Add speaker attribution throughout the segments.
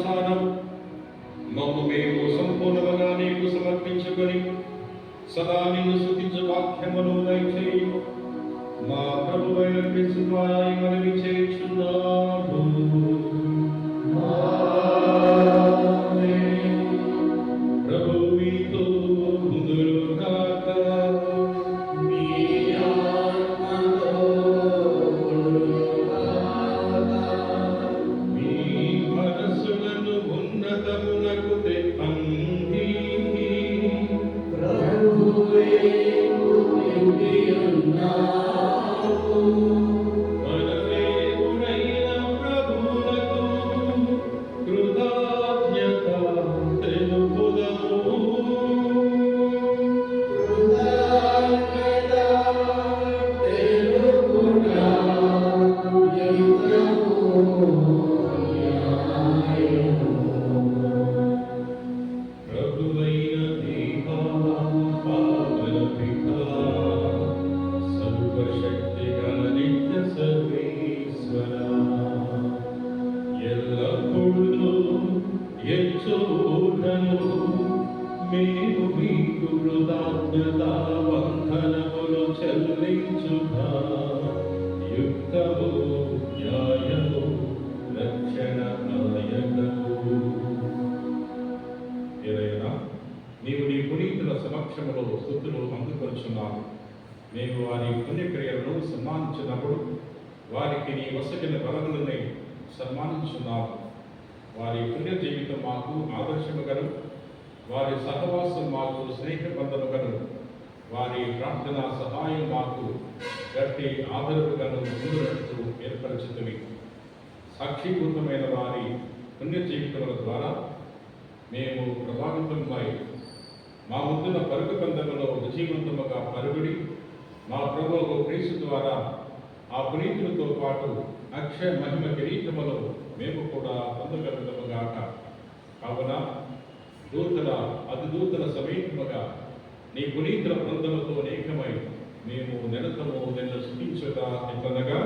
Speaker 1: చిత్తానుసారం మమ్ము మేము సంపూర్ణముగా నీకు సమర్పించుకొని సదా నిన్ను స్థుతించు వాక్యమును దయచేయి. మా ప్రభువైన క్రీస్తు ద్వారా మనవి చేయుచున్నాము వారికి నీ వసగిన బలములని సన్మానించున్నావు వారి పుణ్య జీవితం మాకు ఆదర్శముగను వారి సహవాసం మాకు స్నేహబంధముగను వారి ప్రార్థన సహాయం మాకు గట్టి ఆదరవుగను ముందునట్టు ఏర్పరచుతుంది సాక్షిభూతమైన వారి పుణ్య జీవితముల ద్వారా మేము ప్రభావితమై మా ముందున పరుగు పందములో విజయవంతముగా పరుగుడి మా ప్రభువు క్రీస్తు ద్వారా ఆ పునీతులతో పాటు అక్షయ మహిమ కిరీటములో మేము కూడా పొందగలుగుతాముగాక కావున దూతల అతిదూతల సమేతముగా నీ పునీతుల బృందముతో అనేకమై మేము నిరతము నిన్ను స్థుతించుగా ఎట్లనగా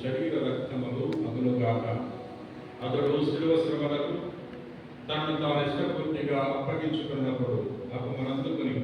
Speaker 1: శరీర రక్తములు అగులుగాక అతడు శిలువ శ్రమలకు తనను తాను ఇష్టపూర్తిగా అప్పగించుకున్నప్పుడు అపమనందుకుని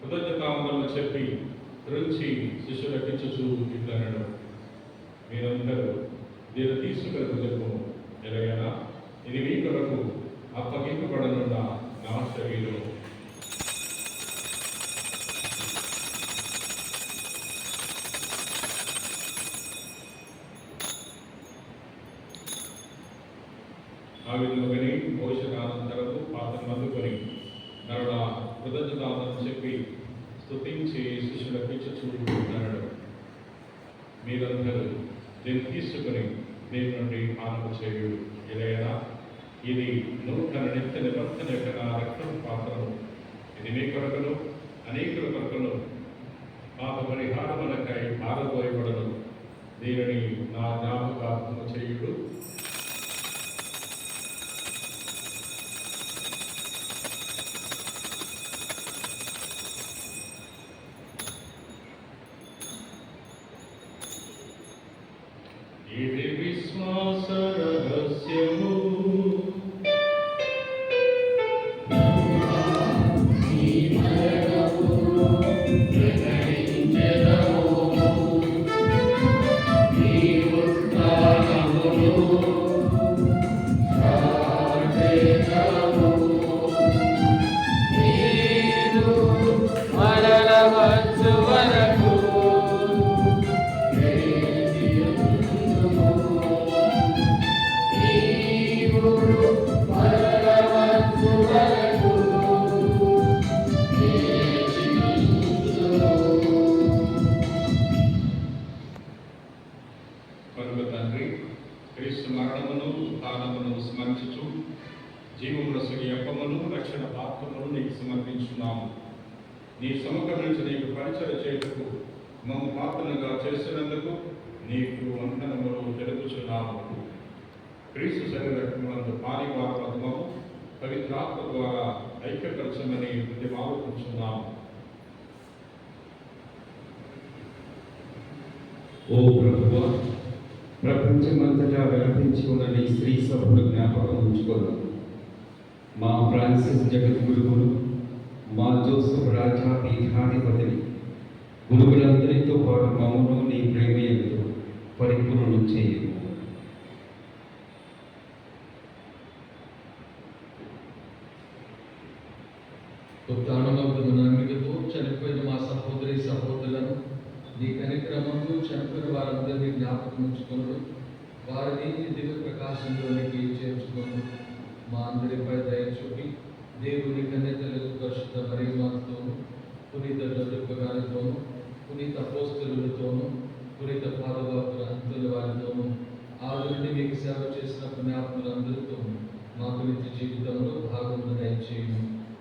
Speaker 1: కృతజ్ఞతాందములు చెప్పి రుచి శిష్యులకిచ్చుచు ఇట్లనడు మీరందరూ దీన్ని తీసుకుని చెప్పు. ఎలాగైనా ఇది మీ కొరకు అప్పగింపబడనున్న నా శరీరం
Speaker 2: విధముగాని భోజనానంతరము పాత్ర అందుకొని నరుడ కృతజ్ఞతాలను చెప్పి స్థుతించి శిష్యులకు చూడు మీరందరూ దీన్ని తీసుకుని దీని నుండి పానము చేయుడు. ఇదైనా ఇది నూతన నిత్య నిబంధన యొక్క నా రక్తం పాత్రము. ఇది మీ కొరకును అనేకుల కొరకును పాప పరిహారములకై పారబోయబడను దీనిని నా జ్ఞాపకార్థము చేయుడు. మీకు వందనములు తెలుపుచున్నాము క్రీస్తు శరీరమునందు పాలి పద్మము పవిత్రాత్మ ద్వారా ఐక్యపరచమని ప్రతిమాలుకుంటున్నాము
Speaker 3: ఓ ప్రభువ ప్రపంచమంతటా వ్యాపించి ఉన్న నీ స్త్రీ సభలు జ్ఞాపకం ఉంచుకున్నాం మా ఫ్రాన్సిస్ జగద్గురువులు మా జోసఫ్ రాజా పీఠాధిపతిని గురువులందరితో పాటు మమ్మను నీ ప్రేమ ఎంతో పరిపూర్ణం చేయము
Speaker 4: ఉత్తానమగ్గు నమ్మికతో చనిపోయిన మా సహోదరి సహోదరులను నీ కనిక్రమంలో చనిపోయిన వారందరినీ జ్ఞాపకం ఉంచుకున్నాడు వారిని నీ దివ్య ప్రకాశంలోనికి చేర్చుకున్నాడు మా అందరిపై దయ చూపి దేవుని కన్యతలకు పరిశుద్ధ మరిమాతతోను పునీత జదుర్గ గారితోను పునీత పోస్తులతోను పునీత పాదభక్తుల అంతుల వారితోను ఆదుని మీకు సేవ చేసిన పుణ్యాత్ములందరితోనూ మాకు నిత్య జీవితంలో భాగం దయచేయము.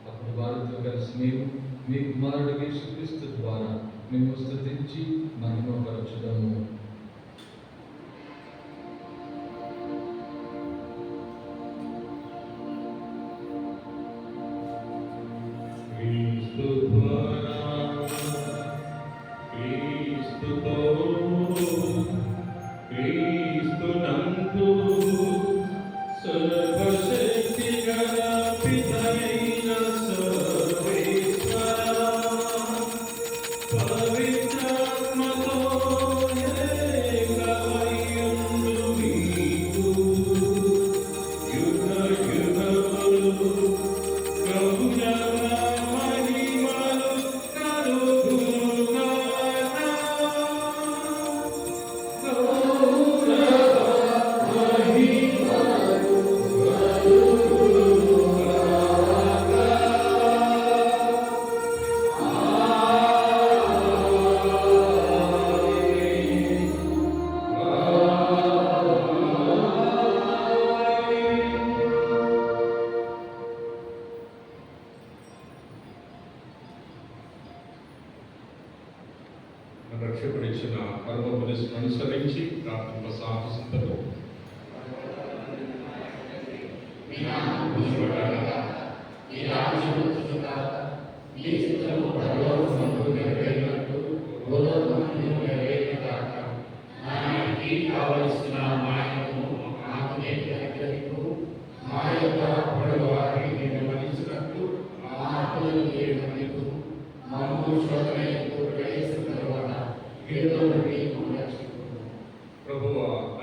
Speaker 4: అప్పుడు వారితో కలిసి మేము మీ కుమారుడికి యేసుక్రీస్తు ద్వారా మేము స్థుతించి మహిమపరచుదాము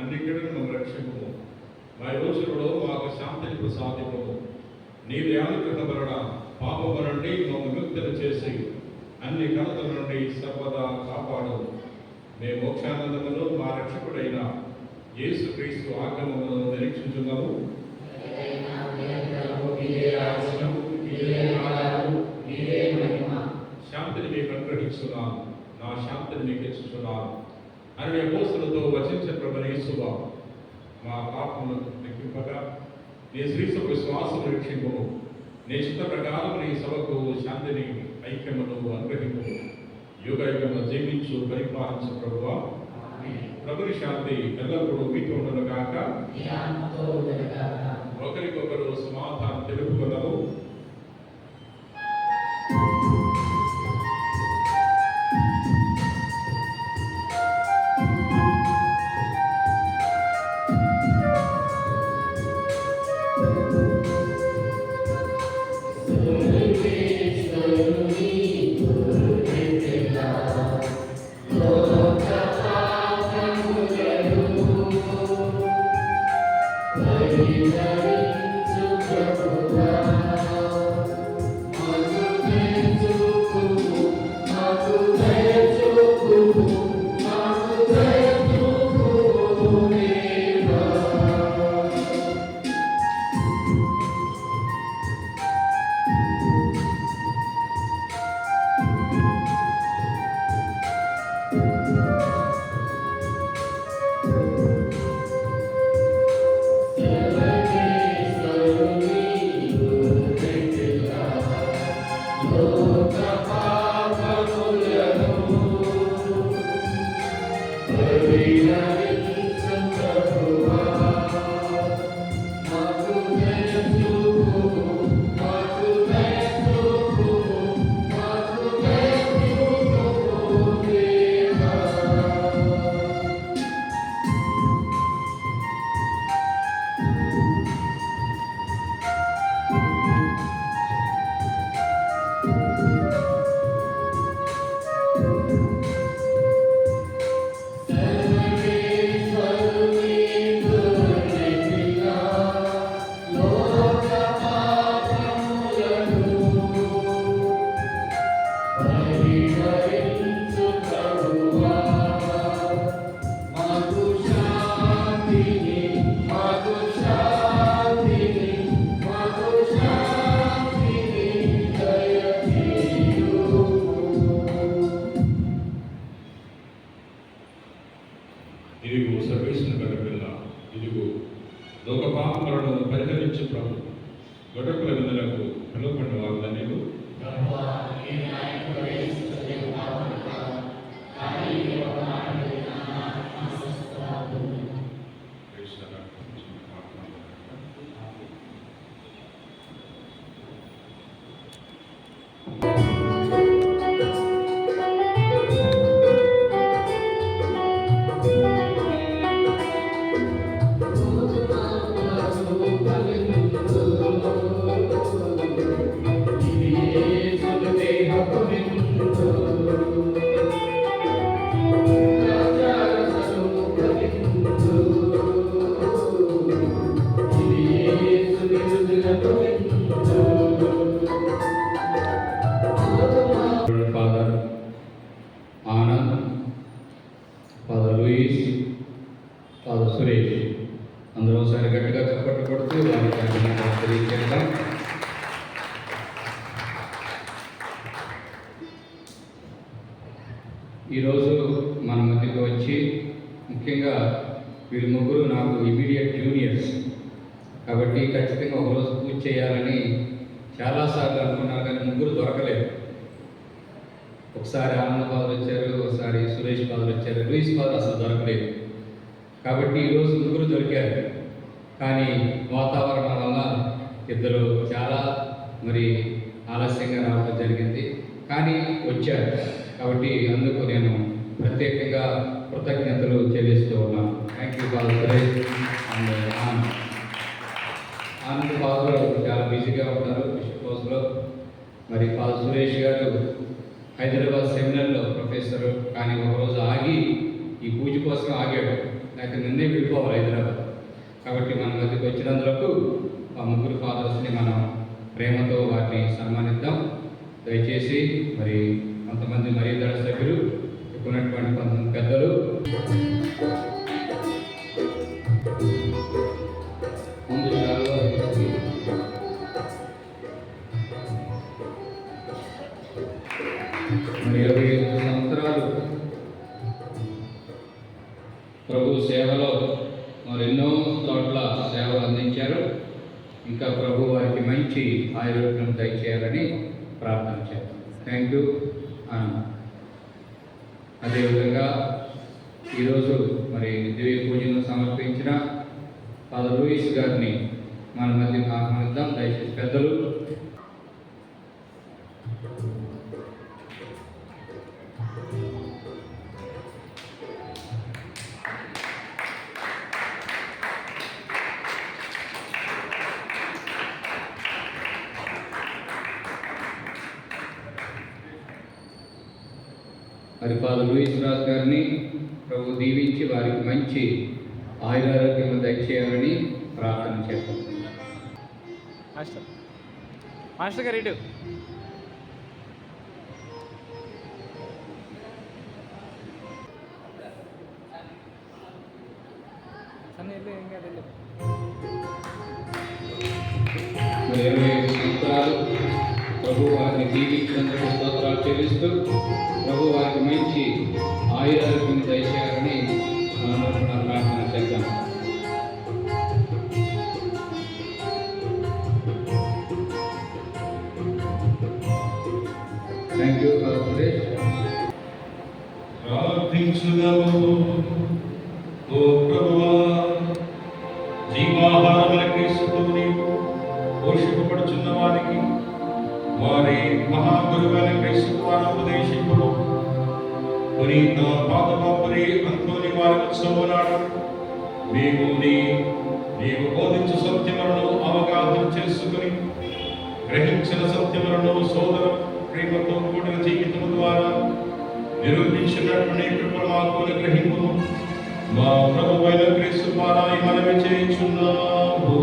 Speaker 2: ప్రభువ అన్ని కిడను రక్షకుము. మా రోజులలో మాకు శాంతిని ప్రసాదింపము. నీ వ్యాధికృత వలన పాపము నుండి మమ్మ విముక్తులు చేసి అన్ని కలతల నుండి సర్వదా కాపాడు. మేము మోక్షానందములో మా రక్షకుడైన యేసు క్రీస్తు ఆగమములను నిరీక్షించున్నాము.
Speaker 1: శాంతిని మీకు అనుగ్రహిస్తున్నాను. నా శాంతిని మీకు ఇచ్చుచున్నాను అని అపోస్తులతో వచించిన ప్రభుని యేసువా మా పాపములను లెక్కింపగా నీ శ్రీసభ విశ్వాసము రక్షింపు నీ చిత్త ప్రకారం నీ సభకు శాంతిని ఐక్యమును అనుగ్రహింపు యుగ యుగమున జీవించు పరిపాలించు ప్రభువా. ప్రభుని శాంతి ఎల్లప్పుడూ మీతో ఉండను
Speaker 5: ఉండగాక
Speaker 1: ఒకరికొకరు సమాధానం తెలుపుకున్నారు
Speaker 6: చేయాలని చాలాసార్లు అనుకున్నాను కానీ ముగ్గురు దొరకలేదు. ఒకసారి ఆనంద బాధలు వచ్చారు ఒకసారి సురేష్ బాధలు వచ్చారు లూయిస్ బాధ అసలు దొరకలేదు. కాబట్టి ఈరోజు ముగ్గురు దొరికారు. కానీ వాతావరణం వల్ల ఇద్దరు చాలా మరి ఆలస్యంగా రావడం జరిగింది. కానీ వచ్చారు. కాబట్టి అందుకు నేను ప్రత్యేకంగా కృతజ్ఞతలు చెల్లిస్తూ ఉన్నాను. Thank you father Suresh and Anand Anand father చాలా బిజీగా ఉంటారు బిషప్ హౌస్లో మరి పాల్ సురేష్ గారు హైదరాబాద్ సెమినార్లో ప్రొఫెసర్. కానీ ఒకరోజు ఆగి ఈ పూజ కోసం ఆగాడు. నాకు నిన్నే వెళ్ళిపోవాలి హైదరాబాద్. కాబట్టి మన మధ్యకి వచ్చినందుకు ఆ ముగ్గురు ఫాదర్స్ని మనం ప్రేమతో వారిని సన్మానిద్దాం. దయచేసి మరి కొంతమంది మర్యాద సభ్యులు ఇక్కడ కొంతమంది పెద్దలు. ప్రభు సేవలో మరి ఎన్నో చోట్ల సేవలు అందించారు. ఇంకా ప్రభు వారికి మంచి ఆరోగ్యం దయచేయాలని ప్రార్థన చేస్తాం థ్యాంక్ యూ అదేవిధంగా ఈరోజు మరి దివ్య పూజను సమర్పించిన ఫాదర్ లూయిస్ గారిని మన మధ్య ఆహ్వానిద్దాం దయచేసి పెద్దలు మరి ఫాదర్ లూయిస్ రాజ్ గారిని ప్రభు దీవించి వారికి మంచి ఆయురారోగ్యం దయచేయాలని ప్రార్థన చేస్తాం.
Speaker 7: మాస్టర్ మాస్టర్ గారు ఇటు.
Speaker 6: ప్రభు వారిని దీవించినందుకు స్తోత్రాలు చెల్లిస్తూ ప్రభు వారికి మంచి ఆయురారోగ్యం దయచేయాలని మనం ప్రార్థన చేద్దాం.
Speaker 2: పునీత పాదమాపరి అంతోని వారి ఉత్సవం నాడు మేము నీ నీవు బోధించు సత్యములను అవగాహన చేసుకుని గ్రహించిన సత్యములను సోదర ప్రేమతో కూడిన జీవితం ద్వారా నిరూపించినటువంటి కృప మాకు అనుగ్రహింపు. మా ప్రభు అయిన క్రీస్తు ద్వారా మనవి చేయుచున్నాము.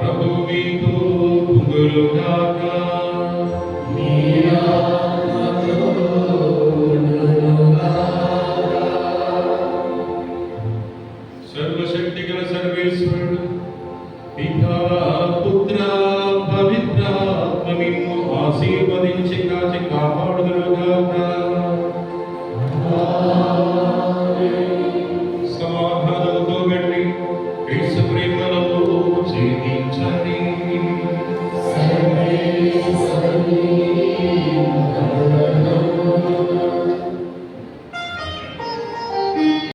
Speaker 2: ప్రభు మీతో ఉండుగాక.